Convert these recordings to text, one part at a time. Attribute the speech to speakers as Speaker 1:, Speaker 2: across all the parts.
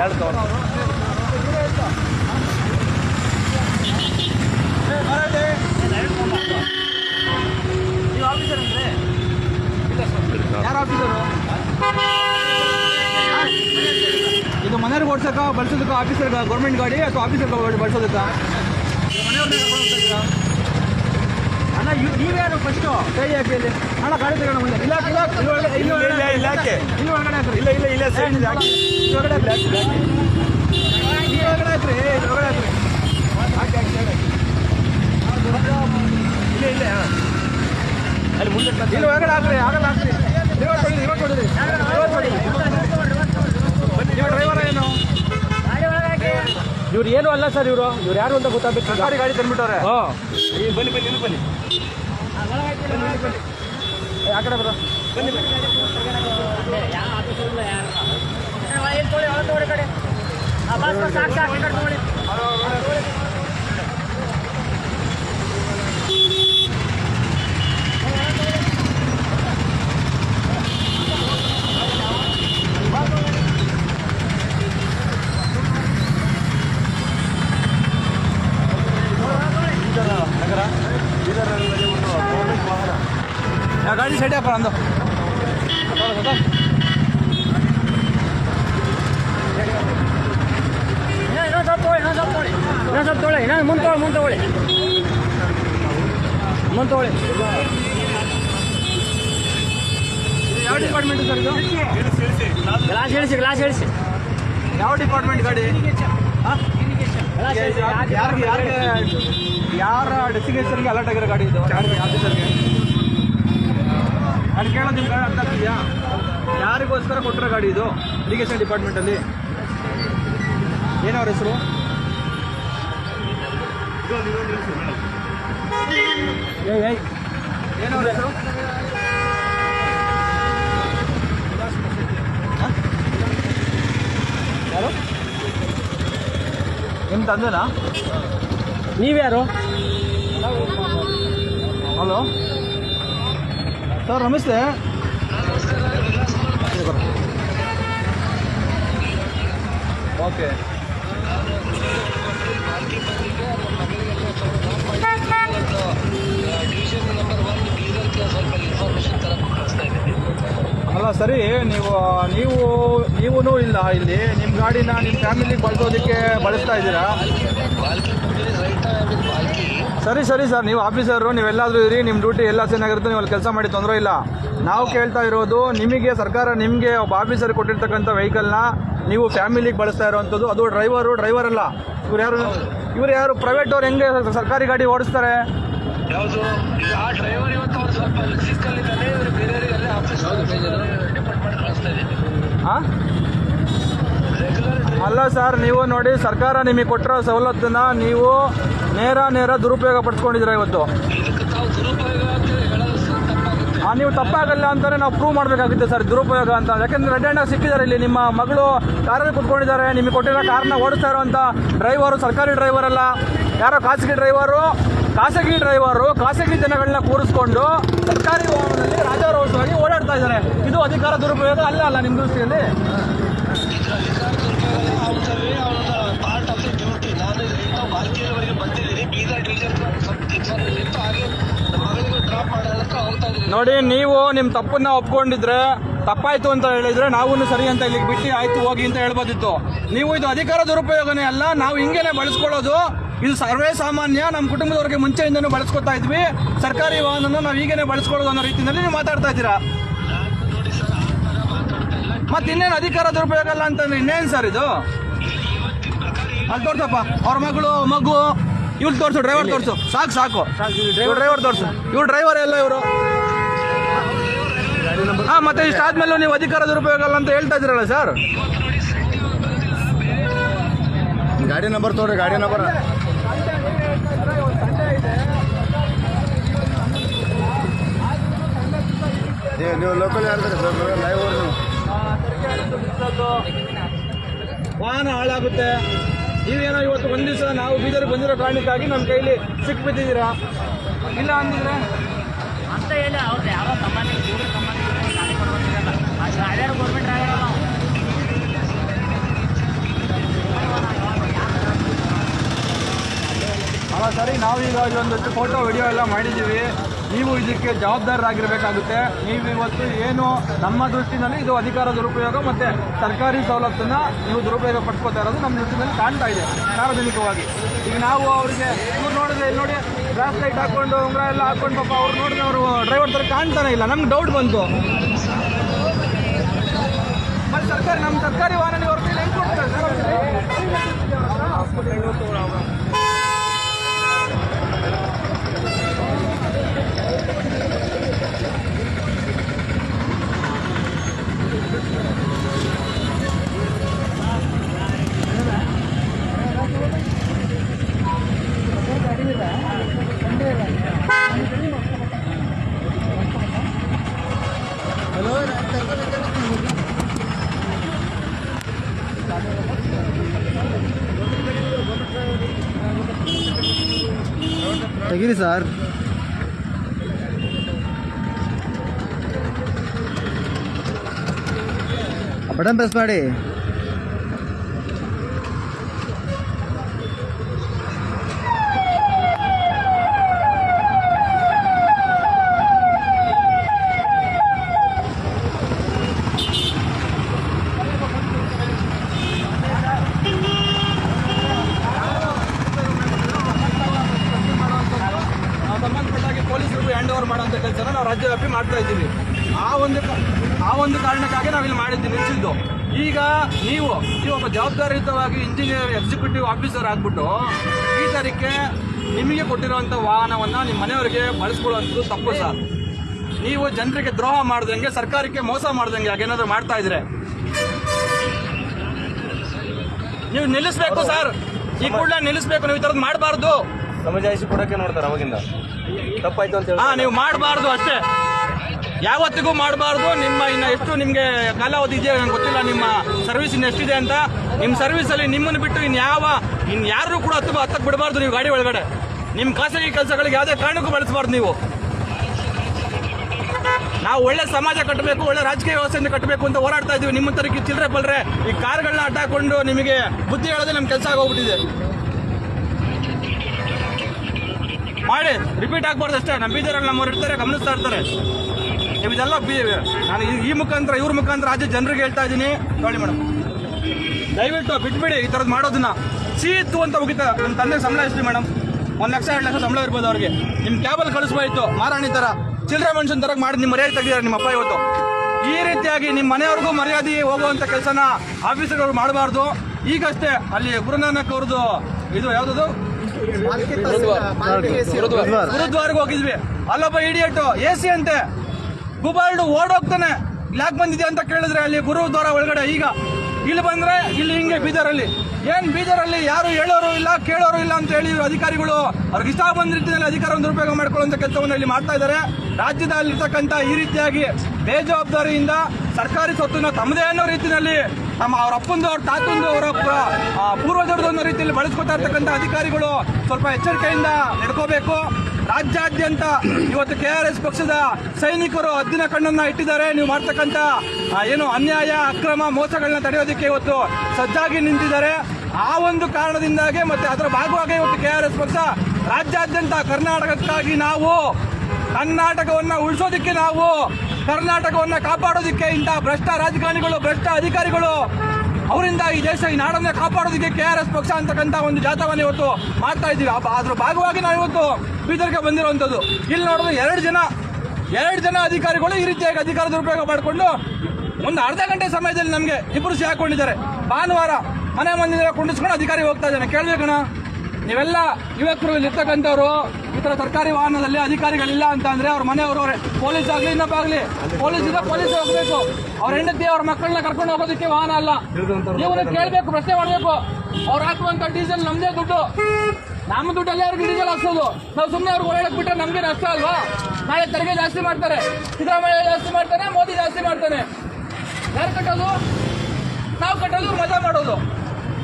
Speaker 1: ಎರಡು cover
Speaker 2: officer ಅಂದ್ರೆ ಯಾರು ಆಫೀಸರು ಇದು ಮನೆಯವ್ರಿಗೆ ಓಡಿಸಕ ಬಳಸೋದಕ್ಕ ಆಫೀಸರ್ ಗೌರ್ಮೆಂಟ್ ಗಾಡಿ ಅಥವಾ ಆಫೀಸರ್ ಬಳಸೋದಕ್ಕ ಅಣ್ಣ ನೀವೇ ನೀವ್ಯಾರು ಫಸ್ಟು ಕೈ ಹಾಕಿ ಇಲ್ಲಿ ಅಣ್ಣ ಗಾಡಿ ತಗೊಂಡು ಮುಂದೆ ಇಲ್ಲ ಇಲ್ಲ ಇಲ್ಲಿ ಒಳಗಡೆ ಇಲ್ಲಿ
Speaker 1: ಇಲ್ಲ, ಇಲ್ಲ?
Speaker 2: ಇಲ್ಲಿ
Speaker 1: ಇಲ್ಲ ಇಲ್ಲ ಇಲ್ಲ ಸೈಡ್ ಹಾಕಿ
Speaker 2: ಇಲ್ಲಿ ಒಳಗಡೆ ಹಾಕ್ರಿ ಇಲ್ಲಿ ಒಳಗಡೆ ಹಾಕ್ರಿ ಇಲ್ಲಿ ಒಳಗಡೆ ಹಾಕ್ರಿ ಹಾಕಿ ಹಾಕಿ side ಹಾಕಿ.
Speaker 1: ಇಲ್ಲ ಇಲ್ಲ ಹಾ. ಅಲ್ಲಿ ಮುಂದೆ ಬಂದು-
Speaker 2: ಇಲ್ಲಿ ಒಳಗಡೆ ಹಾಕ್ರಿ ಆಗಲ್ಲ ಹಾಕ್ರಿ ರಿವರ್ಸ್ ಹೊಡಿರಿ ರಿವರ್ಸ್ ಹೊಡಿರಿ. ರಿವರ್ಸ್ ಹೊಡಿರಿ. ನೀವು ಡ್ರೈವರ್ ಏನು
Speaker 1: ಇವ್ರು ಏನು ಅಲ್ಲ ಸರ್ ಇವರು. ಇವ್ರು ಯಾರು ಅಂತ ಗೊತ್ತಾಗಬೇಕು
Speaker 2: ಗಾಡಿ ಗಾಡಿ ತಂದ್ಬಿಟ್ಟವ್ರೆ.
Speaker 1: ಹಾಂ.
Speaker 2: ಬನ್ನಿ ಬನ್ನಿ ಬನ್ನಿ. ಆ ಕಡೆ ಬರೋ. ಬನ್ನಿ ಬನ್ನಿ.
Speaker 1: ನಗರ ಬೀದರ್ನಲ್ಲಿ ಒಂದು ಪಬ್ಲಿಕ್ ವಾಹನ
Speaker 2: ಯಾ ಗಾಡಿ ಸೈಡ್ ಅಪ್ಪ ಅಂದು
Speaker 3: ಇನ್ನೊಂದು ಸ್ವಲ್ಪ ತೊಗೊಳ್ಳಿ ಇನ್ನೊಂದು ಸ್ವಲ್ಪ ತೊಗೊಳ್ಳಿ ಇನ್ನೊಂದು ಸ್ವಲ್ಪ ತೊಗೊಳ್ಳಿ ಇನ್ನೊಂದು ಮುಂದೆ ತೊಗೊಳ್ಳಿ ಮುಂದೆ ತೊಗೊಳ್ಳಿ. ಮುಂದೆ ತೊಗೊಳ್ಳಿ.
Speaker 2: ಯಾವ ಡಿಪಾರ್ಟ್ಮೆಂಟ್ ಸರ್ ಇದು?
Speaker 3: ಗ್ಲಾಸ್ ಹೇಳಿಸಿ ಗ್ಲಾಸ್ ಹೇಳಿಸಿ.
Speaker 2: ಯಾವ ಡಿಪಾರ್ಟ್ಮೆಂಟ್ ಗಾಡಿ? ಯಾರಿಗೆ ಯಾರಿಗೆ ಯಾರ ಡೆಸ್ಟಿನೇಷನ್ಗೆ ಅಲರ್ಟ್ ಆಗಿರೋ ಗಾಡಿ ಇದು? ಯಾರಿಗೆ ಆಫೀಸರ್ಗೆ ನಾನು ಕೇಳೋದು ನಿಮ್ಗೆ ಅರ್ಥ ಆಗ್ತಿದೆಯಾ? ಯಾರಿಗೋಸ್ಕರ ಕೊಟ್ಟಿರೋ ಗಾಡಿ ಇದು? ಇರಿಗೇಷನ್ ಡಿಪಾರ್ಟ್ಮೆಂಟಲ್ಲಿ ಏನವ್ರ ಹೆಸರು? ಏನವ್ರ ಹೆಸರು? ಯಾರು ನಿಮ್ಮ ತಂದೆನಾ?
Speaker 3: ನೀವ್ಯಾರು?
Speaker 2: ಹಲೋ? ಸರ್ ನಮಸ್ತೆ. ಓಕೆ. ಸರಿ, ನೀವು ನೀವು ನೀವೂ ಇಲ್ಲ ಇಲ್ಲಿ. ನಿಮ್ಮ ಗಾಡಿನ ನಿಮ್ಮ ಫ್ಯಾಮಿಲಿಗೆ ಬಳಸೋದಕ್ಕೆ ಬಳಸ್ತಾ ಇದ್ದೀರಾ? ಸರಿ ಸರಿ ಸರ್, ನೀವು ಆಫೀಸರು ನೀವೆಲ್ಲಾದರೂ ಇರಿ ನಿಮ್ಮ ಡ್ಯೂಟಿ ಎಲ್ಲ ಚೆನ್ನಾಗಿರುತ್ತೆ, ನೀವು ಅಲ್ಲಿ ಕೆಲಸ ಮಾಡಿ ತೊಂದರೆ ಇಲ್ಲ. ನಾವು ಕೇಳ್ತಾ ಇರೋದು, ನಿಮಗೆ ಸರ್ಕಾರ ನಿಮಗೆ ಒಬ್ಬ ಆಫೀಸರ್ ಕೊಟ್ಟಿರ್ತಕ್ಕಂಥ ವೆಹಿಕಲ್ನ ನೀವು ಫ್ಯಾಮಿಲಿಗೆ ಬಳಸ್ತಾ ಇರೋವಂಥದ್ದು. ಅದು ಡ್ರೈವರು ಡ್ರೈವರ್ ಅಲ್ಲ. ಇವ್ರು ಯಾರು ಇವ್ರು ಯಾರು ಪ್ರೈವೇಟ್ ಅವ್ರು ಹೆಂಗೆ ಸರ್ಕಾರಿ ಗಾಡಿ ಓಡಿಸ್ತಾರೆ? ಹಾಂ? ಅಲ್ಲ ಸರ್ ನೀವು ನೋಡಿ ಸರ್ಕಾರ ನಿಮಗೆ ಕೊಟ್ಟಿರೋ ಸವಲತ್ತನ್ನ ನೀವು ನೇರ ನೇರ ದುರುಪಯೋಗ ಪಡಿಸ್ಕೊಂಡಿದ್ದೀರಾ ಇವತ್ತು? ಆ, ನೀವು ತಪ್ಪಾಗಲ್ಲ ಅಂತಾರೆ ನಾವು ಪ್ರೂವ್ ಮಾಡಬೇಕಾಗುತ್ತೆ ಸರ್ ದುರುಪಯೋಗ ಅಂತ. ಯಾಕಂದ್ರೆ ರೆಡ್ ಹ್ಯಾಂಡಾಗಿ ಸಿಕ್ಕಿದ್ದಾರೆ ಇಲ್ಲಿ ನಿಮ್ಮ ಮಗಳು ಕಾರಲ್ಲಿ ಕುತ್ಕೊಂಡಿದ್ದಾರೆ ನಿಮಗೆ ಕೊಟ್ಟಿರೋ ಕಾರ್ನ ಓಡಿಸ್ತಾ ಅಂತ ಡ್ರೈವರು ಸರ್ಕಾರಿ ಡ್ರೈವರ್ ಅಲ್ಲ. ಯಾರೋ ಖಾಸಗಿ ಡ್ರೈವರು ಖಾಸಗಿ ಡ್ರೈವರು, ಖಾಸಗಿ ಜನಗಳನ್ನ ಕೂರಿಸ್ಕೊಂಡು ಸರ್ಕಾರಿ ವಾಹನದಲ್ಲಿ ರಾಜಾರೋಷವಾಗಿ ಓಡಾಡ್ತಾ ಇದ್ದಾರೆ. ಇದು ಅಧಿಕಾರ ದುರುಪಯೋಗ ಅಲ್ಲ ಅಲ್ಲ ನಿಮ್ಮ ದೃಷ್ಟಿಯಲ್ಲಿ? ನೋಡಿ, ನೀವು ನಿಮ್ಮ ತಪ್ಪನ್ನ ಒಪ್ಕೊಂಡಿದ್ರೆ, ತಪ್ಪಾಯ್ತು ಅಂತ ಹೇಳಿದ್ರೆ ನಾವು ಸರಿ ಅಂತ ಇಲ್ಲಿಗೆ ಬಿಟ್ಟು ಆಯ್ತು, ಹೋಗಿ ಅಂತ ಹೇಳ್ಬೋದಿತ್ತು. ನೀವು ಇದು ಅಧಿಕಾರ ದುರುಪಯೋಗನೇ ಅಲ್ಲ, ನಾವು ಹಿಂಗೇನೆ ಬಳಸ್ಕೊಳ್ಳೋದು ಇದು ಸರ್ವೇ ಸಾಮಾನ್ಯ. ನಮ್ಮ ಕುಟುಂಬದವ್ರಿಗೆ ಮುಂಚೆಯಿಂದನೂ ಬಳಸ್ಕೊತಾ ಇದ್ವಿ. ಸರ್ಕಾರಿ ವಾಹನ ನಾವು ಈಗೇನೆ ಬಳಸ್ಕೊಳ್ಳೋದು ಅನ್ನೋ ರೀತಿಯಲ್ಲಿ ನೀವು ಮಾತಾಡ್ತಾ ಇದ್ದೀರಾ? ಮತ್ತೆ ಇನ್ನೇನು ಅಧಿಕಾರ ದುರುಪಯೋಗ ಅಲ್ಲ ಅಂತಂದ್ರೆ ಇನ್ನೇನು ಸರ್ ಇದು? ಅಲ್ಲಿ ತೋರ್ಸಪ್ಪ. ಅವ್ರ ಮಗಳು ಮಗು ಇವ್ರು ತೋರ್ಸು ಡ್ರೈವರ್ ತೋರ್ಸು. ಸಾಕು ಸಾಕು. ಇವ್ರು ಡ್ರೈವರ್ ತೋರ್ಸು. ಇವ್ರು ಡ್ರೈವರ್ ಎಲ್ಲ ಇವರು. ಹಾ ಮತ್ತೆ ಇಷ್ಟಾದ್ಮೇಲೂ ನೀವು ಅಧಿಕಾರ ದುರುಪಯೋಗ ಅಲ್ಲ ಅಂತ ಹೇಳ್ತಾ ಇದ್ದೀರಲ್ಲ ಸರ್?
Speaker 1: ಗಾಡಿ ನಂಬರ್ ತೋರಿ ಗಾಡಿ ನಂಬರ್. ನೀವು ಲೋಕಲ್ ಲೈವ್ ಅವ್ರು
Speaker 2: ವಾಹನ ಹಾಳಾಗುತ್ತೆ. ನೀವೇನೋ ಇವತ್ತು ಒಂದ್ ದಿವಸ ನಾವು ಬೀದರ್ ಬಂದಿರೋ ಕಾರಣಕ್ಕಾಗಿ ನಮ್ಮ ಕೈಲಿ ಸಿಕ್ ಬಿದ್ದಿದ್ದೀರಾ? ಇಲ್ಲ ಅಂದಿದ್ರೆ?
Speaker 3: ಅಂತ ಹೇಳಿ ಅವ್ರದ್ದು ಯಾವ ಸಂಬಂಧ ಆ ಗೌರ್ಮೆಂಟ್ ಡ್ರೈವರ್ ಅಲ್ಲ
Speaker 2: ಮಾಡಿ ನಾವೀಗ ಇಲ್ಲೊಂದಷ್ಟು ಫೋಟೋ ವಿಡಿಯೋ ಎಲ್ಲ ಮಾಡಿದ್ದೀವಿ. ನೀವು ಇದಕ್ಕೆ ಜವಾಬ್ದಾರರಾಗಿರಬೇಕಾಗುತ್ತೆ. ನೀವು ಇವತ್ತು ಏನು ನಮ್ಮ ದೃಷ್ಟಿನಲ್ಲಿ ಇದು ಅಧಿಕಾರ ದುರುಪಯೋಗ ಮತ್ತು ಸರ್ಕಾರಿ ಸವಲತ್ತನ್ನು ನೀವು ದುರುಪಯೋಗ ಪಡ್ಕೋತಾ ಇರೋದು ನಮ್ಮ ದೃಷ್ಟಿನಲ್ಲಿ ಕಾಣ್ತಾ ಇದೆ, ಸಾರ್ವಜನಿಕವಾಗಿ. ಈಗ ನಾವು ಅವರಿಗೆ, ಇವ್ರು ನೋಡಿದ್ರೆ ಇಲ್ಲಿ ನೋಡಿ ಗ್ಲಾಸ್ ಲೈಟ್ ಹಾಕ್ಕೊಂಡು, ಉಂಗ್ರ ಎಲ್ಲ ಹಾಕ್ಕೊಂಡು ಪಾಪ ಅವ್ರು ನೋಡಿದ್ರೆ ಅವರು ಡ್ರೈವರ್ ಥರ ಕಾಣ್ತಾನೆ ಇಲ್ಲ. ನಮ್ಗೆ ಡೌಟ್ ಬಂತು. ಮತ್ತು ಸರ್ಕಾರಿ ನಮ್ಮ ಸರ್ಕಾರಿ ವಾಹನ ಕೈಲಿ ಹೆಂಗೆ ಕೊಡ್ತಾರೆ?
Speaker 1: ತೆಗೀರಿ ಸರ್.
Speaker 2: உடம்பு பேச ಜವಾಬ್ದಾರಿಯುತವಾಗಿ ಇಂಜಿನಿಯರ್ ಎಕ್ಸಿಕ್ಯೂಟಿವ್ ಆಫೀಸರ್ ಆಗ್ಬಿಟ್ಟು ಈ ತಾರೀಕೆ ನಿಮಗೆ ಕೊಟ್ಟಿರುವಂಥ ವಾಹನವನ್ನು ನಿಮ್ಮ ಮನೆಯವರಿಗೆ ಬಳಸ್ಕೊಳ್ಳುವಂಥದ್ದು ತಪ್ಪು ಸರ್. ನೀವು ಜನರಿಗೆ ದ್ರೋಹ ಮಾಡ್ದಂಗೆ ಸರ್ಕಾರಕ್ಕೆ ಮೋಸ ಮಾಡ್ದಂಗೆ ಹಾಗೇನಾದರೂ ಮಾಡ್ತಾ ಇದ್ರೆ. ನೀವು ನಿಲ್ಲಿಸ್ಬೇಕು ಸರ್. ಈ ಕೂಡಲೇ ನಿಲ್ಲಿಸ್ಬೇಕು ನೀವು ಈ ಥರದ್ದು ಮಾಡಬಾರ್ದು.
Speaker 1: ಸಮಜಾಯಿಸಿ ಕೊಡಕ್ಕೆ ನೋಡ್ತಾರೆ ಅವಾಗಿಂದ. ತಪ್ಪಾಯ್ತು ಅಂತ
Speaker 2: ಹಾಂ ನೀವು ಮಾಡಬಾರ್ದು ಅಷ್ಟೇ. ಯಾವತ್ತಿಗೂ ಮಾಡಬಾರ್ದು. ನಿಮ್ಮ ಇನ್ನು ಎಷ್ಟು ನಿಮಗೆ ಕಾಲಾವಧಿ ಇದೆಯೋ ನಂಗೆ ಗೊತ್ತಿಲ್ಲ. ನಿಮ್ಮ ಸರ್ವಿಸ್ ಇನ್ನು ಎಷ್ಟಿದೆ ಅಂತ. ನಿಮ್ಮ ಸರ್ವಿಸಲ್ಲಿ ನಿಮ್ಮನ್ನು ಬಿಟ್ಟು ಇನ್ನು ಯಾವ ಇನ್ನು ಯಾರೂ ಕೂಡ ಹತ್ತು ಹತ್ತಕ್ಕೆ ಬಿಡಬಾರ್ದು ನೀವು ಗಾಡಿ ಒಳಗಡೆ. ನಿಮ್ಮ ಖಾಸಗಿ ಕೆಲಸಗಳಿಗೆ ಯಾವುದೇ ಕಾರಣಕ್ಕೂ ಬಳಸಬಾರ್ದು ನೀವು. ನಾವು ಒಳ್ಳೆ ಸಮಾಜ ಕಟ್ಟಬೇಕು, ಒಳ್ಳೆ ರಾಜಕೀಯ ವ್ಯವಸ್ಥೆಯಿಂದ ಕಟ್ಟಬೇಕು ಅಂತ ಹೋರಾಡ್ತಾ ಇದ್ದೀವಿ. ನಿಮ್ಮ ತರಕ್ಕೆ ಚಿಲ್ಲರೆ ಬಲ್ರೆ ಈ ಕಾರ್ಗಳನ್ನ ಅಡ್ಡಾಕೊಂಡು ನಿಮಗೆ ಬುದ್ಧಿ ಹೇಳೋದೇ ನಮ್ಮ ಕೆಲಸ ಆಗೋಗ್ಬಿಟ್ಟಿದೆ. ಮಾಡಿ. ರಿಪೀಟ್ ಆಗ್ಬಾರ್ದು ಅಷ್ಟೇ. ನಮ್ಮ ನಮ್ಮವ್ರು ಇರ್ತಾರೆ, ಗಮನಿಸ್ತಾ ಇರ್ತಾರೆ. ನೀವು ಇದೆಲ್ಲ ಬಿ- ನಾನು ಈ- ಮುಖಾಂತರ ಇವ್ರ ಮುಖಾಂತರ ರಾಜ್ಯ ಜನರಿಗೆ ಹೇಳ್ತಾ ಇದ್ದೀನಿ. ನೋಡಿ ಮೇಡಮ್. ದಯವಿಟ್ಟು ಬಿಟ್ಬಿಡಿ ಈ ಥರದ್ದು ಮಾಡೋದನ್ನ. ಸೀತು ಅಂತ ಹೋಗಿತ್ತ ನಮ್ಮ ತಂದೆ ಸಂಬಳ ಎಷ್ಟು ಮೇಡಮ್? ಒಂದು ಲಕ್ಷ ಎರಡು ಲಕ್ಷ ಸಂಬಳ ಇರ್ಬೋದು ಅವ್ರಿಗೆ. ನಿಮ್ಮ ಕ್ಯಾಬಲ್ ಕಳಿಸ್ಬೋಯ್ತು ಮಾರಾಣಿ ಥರ ಚಿಲ್ಲರೆ ಮನುಷ್ಯನ ತರ ಮಾಡಿ ನಿಮ್ಮ ಮರ್ಯಾದೆ ತೆಗೆದಿದ್ದಾರೆ ನಿಮ್ಮ ಅಪ್ಪ ಇವತ್ತು. ಈ ರೀತಿಯಾಗಿ ನಿಮ್ಮ ಮನೆಯವ್ರಿಗೂ ಮರ್ಯಾದೆ ಹೋಗುವಂತ ಕೆಲಸನ ಆಫೀಸರ್ಗಳು ಮಾಡಬಾರ್ದು. ಈಗಷ್ಟೇ ಅಲ್ಲಿ ಗುರುನಾನಕ್ ಅವ್ರದ್ದು ಇದು ಯಾವುದದು? ಗುರುದ್ವಾರಕ್ಕೆ ಹೋಗಿದ್ವಿ. ಅಲ್ಲೊಬ್ಬ ಇಡಿಯಟ್ ಎ ಸಿ ಅಂತೆ. ಗುಬಾಲ್ಡು ಓಡೋಗ್ತಾನೆ. ಯಾಕೆ ಬಂದಿದೆ ಅಂತ ಕೇಳಿದ್ರೆ ಅಲ್ಲಿ ಗುರುದ್ವಾರ ಒಳಗಡೆ. ಈಗ ಇಲ್ಲಿ ಬಂದ್ರೆ ಇಲ್ಲಿ ಹಿಂಗೆ ಬೀದರಲ್ಲಿ. ಏನ್ ಬೀದರಲ್ಲಿ ಯಾರು ಹೇಳೋರು ಇಲ್ಲ, ಕೇಳೋರು ಇಲ್ಲ ಅಂತ ಹೇಳಿ ಅಧಿಕಾರಿಗಳು ಅವ್ರಿಗೆ ಇಷ್ಟ ಬಂದ ರೀತಿಯಲ್ಲಿ ಅಧಿಕಾರವನ್ನು ದುರುಪಯೋಗ ಮಾಡ್ಕೊಳ್ಳುವಂತ ಕೆಲಸವನ್ನು ಇಲ್ಲಿ ಮಾಡ್ತಾ ಇದ್ದಾರೆ ರಾಜ್ಯದಲ್ಲಿರ್ತಕ್ಕಂಥ ಈ ರೀತಿಯಾಗಿ ಬೇಜವಾಬ್ದಾರಿಯಿಂದ ಸರ್ಕಾರಿ ಸ್ವತ್ತನ್ನ ತಮ್ಮದೇ ಅನ್ನೋ ರೀತಿಯಲ್ಲಿ ನಮ್ಮ ಅವ್ರ ಅಪ್ಪಂದು, ಅವ್ರ ತಾತಂದು, ಅವರ ಪೂರ್ವಜರದ ಅನ್ನೋ ರೀತಿಯಲ್ಲಿ ಬಳಸ್ಕೊತಾ ಇರ್ತಕ್ಕಂಥ ಅಧಿಕಾರಿಗಳು ಸ್ವಲ್ಪ ಎಚ್ಚರಿಕೆಯಿಂದ ನಡ್ಕೋಬೇಕು. ರಾಜ್ಯಾದ್ಯಂತ ಇವತ್ತು ಕೆ ಆರ್ ಎಸ್ ಪಕ್ಷದ ಸೈನಿಕರು ಹದ್ದಿನ ಕಣ್ಣನ್ನ ಇಟ್ಟಿದ್ದಾರೆ. ನೀವು ಮಾಡ್ತಕ್ಕಂಥ ಏನು ಅನ್ಯಾಯ, ಅಕ್ರಮ ಮೋಸಗಳನ್ನ ತಡೆಯೋದಕ್ಕೆ ಇವತ್ತು ಸಜ್ಜಾಗಿ ನಿಂತಿದ್ದಾರೆ. ಆ ಒಂದು ಕಾರಣದಿಂದಾಗಿ ಮತ್ತೆ ಅದರ ಭಾಗವಾಗಿ ಇವತ್ತು ಕೆ ಆರ್ ಎಸ್ ಪಕ್ಷ ರಾಜ್ಯಾದ್ಯಂತ ಕರ್ನಾಟಕಕ್ಕಾಗಿ ನಾವು ಕರ್ನಾಟಕವನ್ನ ಉಳಿಸೋದಕ್ಕೆ ನಾವು ಕರ್ನಾಟಕವನ್ನ ಕಾಪಾಡೋದಿಕ್ಕೆ ಇಂತಹ ಭ್ರಷ್ಟ ರಾಜಕಾರಣಿಗಳು, ಭ್ರಷ್ಟ ಅಧಿಕಾರಿಗಳು ಅವರಿಂದ ಈ ದೇಶ ಈ ನಾಡನ್ನ ಕಾಪಾಡೋದಕ್ಕೆ ಕೆ ಆರ್ ಎಸ್ ಪಕ್ಷ ಅಂತಕ್ಕಂಥ ಒಂದು ಜಾಥವನ್ನು ಇವತ್ತು ಮಾಡ್ತಾ ಇದ್ದೀವಿ. ಅದ್ರ ಭಾಗವಾಗಿ ನಾವು ಇವತ್ತು ಬೀದರ್ಗೆ ಬಂದಿರುವಂಥದ್ದು. ಇಲ್ಲಿ ನೋಡಿದ್ರೆ ಎರಡು ಜನ ಎರಡು ಜನ ಅಧಿಕಾರಿಗಳು ಈ ರೀತಿಯಾಗಿ ಅಧಿಕಾರ ದುರುಪಯೋಗ ಮಾಡಿಕೊಂಡು ಒಂದು ಅರ್ಧ ಗಂಟೆ ಸಮಯದಲ್ಲಿ ನಮಗೆ ಇಬ್ಬರು ಸಿಹಾಕೊಂಡಿದ್ದಾರೆ ಭಾನುವಾರ ಮನೆ ಮಂದಿರ ಕುಂಡಿಸ್ಕೊಂಡು ಅಧಿಕಾರಿ ಹೋಗ್ತಾ ಇದ್ದಾನೆ. ಕೇಳಬೇಕಣ್ಣ ನೀವೆಲ್ಲ ಯುವಕರು ಇಲ್ಲಿ ಇರ್ತಕ್ಕಂಥವ್ರು ಈ ತರ ಸರ್ಕಾರಿ ವಾಹನದಲ್ಲಿ ಅಧಿಕಾರಿಗಳಿಲ್ಲ ಅಂತ ಅಂದ್ರೆ ಅವ್ರ ಮನೆಯವರು ಪೊಲೀಸ್ ಆಗ್ಲಿ, ಇನ್ನೊಬ್ಬ ಆಗ್ಲಿ ಪೊಲೀಸ್ ಇದ್ರೆ ಪೊಲೀಸ್ ಹೋಗ್ಬೇಕು. ಅವ್ರ ಹೆಂಡತಿ, ಅವ್ರ ಮಕ್ಕಳನ್ನ ಕರ್ಕೊಂಡು ಹೋಗೋದಕ್ಕೆ ವಾಹನ ಅಲ್ಲ. ನೀವು ಕೇಳಬೇಕು, ಪ್ರಶ್ನೆ ಮಾಡಬೇಕು. ಅವ್ರು ಹಾಕುವಂತ ಡೀಸೆಲ್ ನಮ್ದೇ ದುಡ್ಡು. ನಮ್ಮ ದುಡ್ಡಲ್ಲೇ ಅವ್ರಿಗೆ ಡೀಸೆಲ್ ಹಾಕ್ಸೋದು. ನಾವು ಸುಮ್ಮನೆ ಅವ್ರಿಗೆ ಓಡಾಡಕ್ ಬಿಟ್ಟರೆ ನಮ್ಗೆ ನಷ್ಟ ಅಲ್ವಾ? ನಾಳೆ ತೆರಿಗೆ ಜಾಸ್ತಿ ಮಾಡ್ತಾರೆ. ಸಿದ್ದರಾಮಯ್ಯ ಜಾಸ್ತಿ ಮಾಡ್ತಾನೆ, ಮೋದಿ ಜಾಸ್ತಿ ಮಾಡ್ತಾನೆ. ಯಾರು ಕಟ್ಟೋದು? ನಾವು ಕಟ್ಟೋದು, ಮಜಾ ಮಾಡೋದು.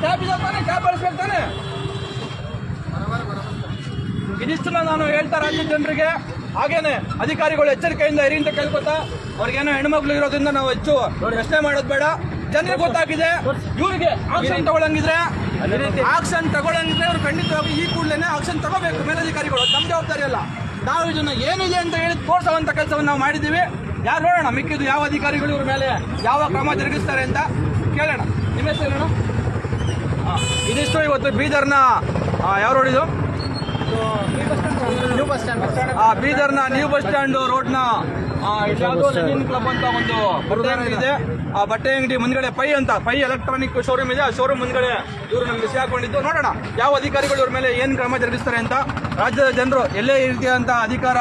Speaker 2: ಕ್ಯಾಬ್ ಇದ್ದಾನೆ ಕ್ಯಾಬ್ ಬಳಸ್ಬೇಕು ತಾನೆ. ಇದಿಷ್ಟನ್ನ ನಾನು ಹೇಳ್ತಾ ರಾಜ್ಯ ಜನರಿಗೆ ಹಾಗೇನೆ ಅಧಿಕಾರಿಗಳು ಎಚ್ಚರಿಕೆಯಿಂದ ಇರಿ ಅಂತ ಕೇಳ್ಕೊತಾ ಅವ್ರಿಗೇನೋ ಹೆಣ್ಮಕ್ಳು ಇರೋದ್ರಿಂದ ನಾವು ಹೆಚ್ಚು ಪ್ರಶ್ನೆ ಮಾಡೋದು ಬೇಡ. ಜನರಿಗೆ ಗೊತ್ತಾಗಿದೆ ಇವರಿಗೆ ಆಕ್ಷನ್ ತಗೊಳಂಗಿದ್ರೆ ಆಕ್ಷನ್ ತಗೊಳಂಗಿದ್ರೆ ಅವ್ರು ಖಂಡಿತವಾಗಿ ಈ ಕೂಡಲೇ ಆಕ್ಷನ್ ತಗೋಬೇಕು ಮೇಲಧಿಕಾರಿಗಳು. ನಮ್ಮ ಜವಾಬ್ದಾರಿ ಅಲ್ಲ. ನಾವು ಇದನ್ನ ಏನಿದೆ ಅಂತ ಹೇಳಿ ತೋರಿಸುವಂತ ಕೆಲಸವನ್ನು ನಾವು ಮಾಡಿದ್ದೀವಿ. ಯಾರು ನೋಡೋಣ ಮಿಕ್ಕಿದ್ದು ಯಾವ ಅಧಿಕಾರಿಗಳು ಇವ್ರ ಮೇಲೆ ಯಾವ ಕ್ರಮ ಜರುಗಿಸ್ತಾರೆ ಅಂತ ಕೇಳೋಣ. ನಿಮ್ಮ ಹೆಸರು? ಆ, ಇದಿಷ್ಟು ಇವತ್ತು ಬೀದರ್ನ ಯಾರು ರೋಡ್ ಬೀದರ್ನ ನ್ಯೂ ಬಸ್ ಸ್ಟ್ಯಾಂಡ್ ರೋಡ್ನ ಕ್ಲಬ್ ಅಂತ ಒಂದು ಬಟ್ಟೆ ಅಂಗಡಿ ಇದೆ. ಆ ಬಟ್ಟೆ ಅಂಗಡಿ ಮುಂದ್ಗಡೆ ಪೈ ಅಂತ ಪೈ ಎಲೆಕ್ಟ್ರಾನಿಕ್ ಶೋರೂಮ್ ಇದೆ. ಆ ಶೋರೂಮ್ ಮುಂದ್ಗಡೆ ಇವರು ನಮ್ಗೆ ಹಾಕೊಂಡಿದ್ದು ನೋಡೋಣ ಯಾವ ಅಧಿಕಾರಿಗಳು ಇವ್ರ ಮೇಲೆ ಏನು ಕ್ರಮ ಜರುಗಿಸ್ತಾರೆ ಅಂತ. ರಾಜ್ಯದ ಜನರು ಎಲ್ಲೇ ರೀತಿಯಾದಂಥ ಅಧಿಕಾರ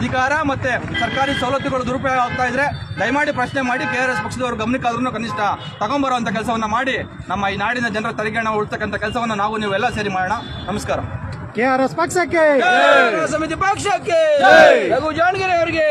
Speaker 2: ಅಧಿಕಾರ ಮತ್ತೆ ಸರ್ಕಾರಿ ಸವಲತ್ತುಗಳು ದುರುಪಯೋಗ ಆಗ್ತಾ ಇದ್ರೆ ದಯಮಾಡಿ ಪ್ರಶ್ನೆ ಮಾಡಿ ಕೆ ಆರ್ ಎಸ್ ಪಕ್ಷದವರು ಗಮನಕ್ಕಾದ್ರೂ ಕನಿಷ್ಠ ತಗೊಂಬರುವಂತ ಕೆಲಸವನ್ನ ಮಾಡಿ. ನಮ್ಮ ಈ ನಾಡಿನ ಜನರ ತೆರಿಗೆಯನ್ನು ಉಳಿಸ್ತಕ್ಕಂಥ ಕೆಲಸವನ್ನ ನಾವು ನೀವೆಲ್ಲ ಎಲ್ಲ ಸೇರಿ ಮಾಡೋಣ. ನಮಸ್ಕಾರ.
Speaker 3: ಕೆ ಆರ್ ಎಸ್ ಪಕ್ಷಕ್ಕೆ.
Speaker 2: ಸಮಿತಿ ಪಕ್ಷಕ್ಕೆ. ರಘು ಜಾಣಗೆರೆ ಅವರಿಗೆ.